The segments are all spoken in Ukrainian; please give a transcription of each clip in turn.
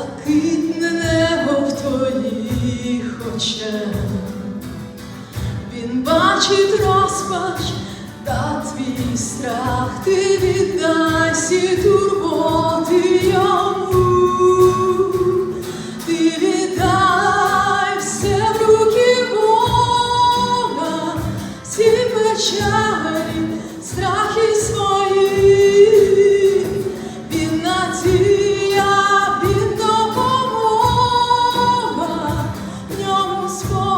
блакитне небо в твоїх очах, він бачить розпач та твій страх, ти віддайся турбу. was for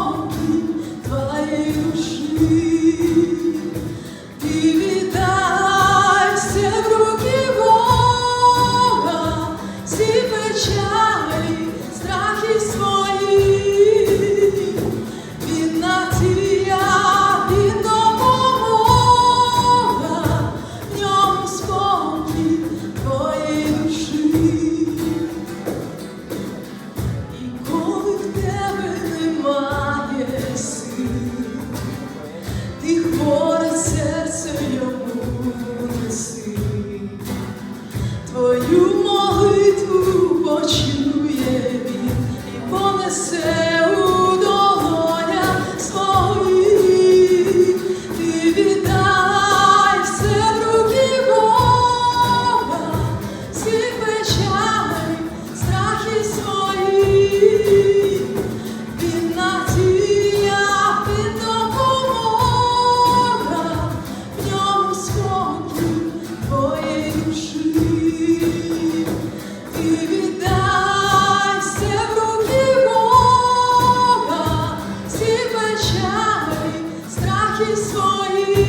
Твою молитву почує він і понесе. очами страхи свої.